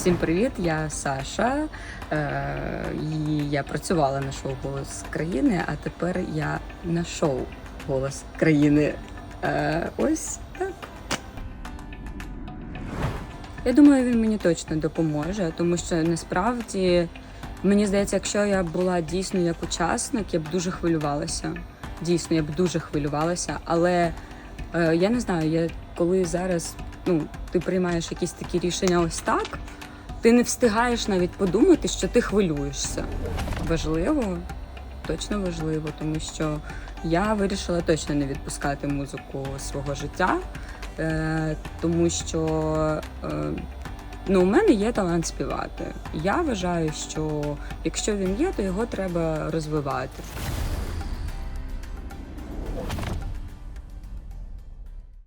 Всім привіт! Я Саша. Е, і я працювала на шоу Голос країни, а тепер я на шоу Голос країни. Е, ось так. Я думаю, він мені точно допоможе, тому що насправді мені здається, якщо я була дійсно як учасник, я б дуже хвилювалася. Дійсно, я б дуже хвилювалася, але е, я не знаю, я коли зараз ну, ти приймаєш якісь такі рішення ось так, ти не встигаєш навіть подумати, що ти хвилюєшся. Важливо, точно важливо, тому що я вирішила точно не відпускати музику свого життя, е, тому що е, ну, у мене є талант співати. Я вважаю, що якщо він є, то його треба розвивати.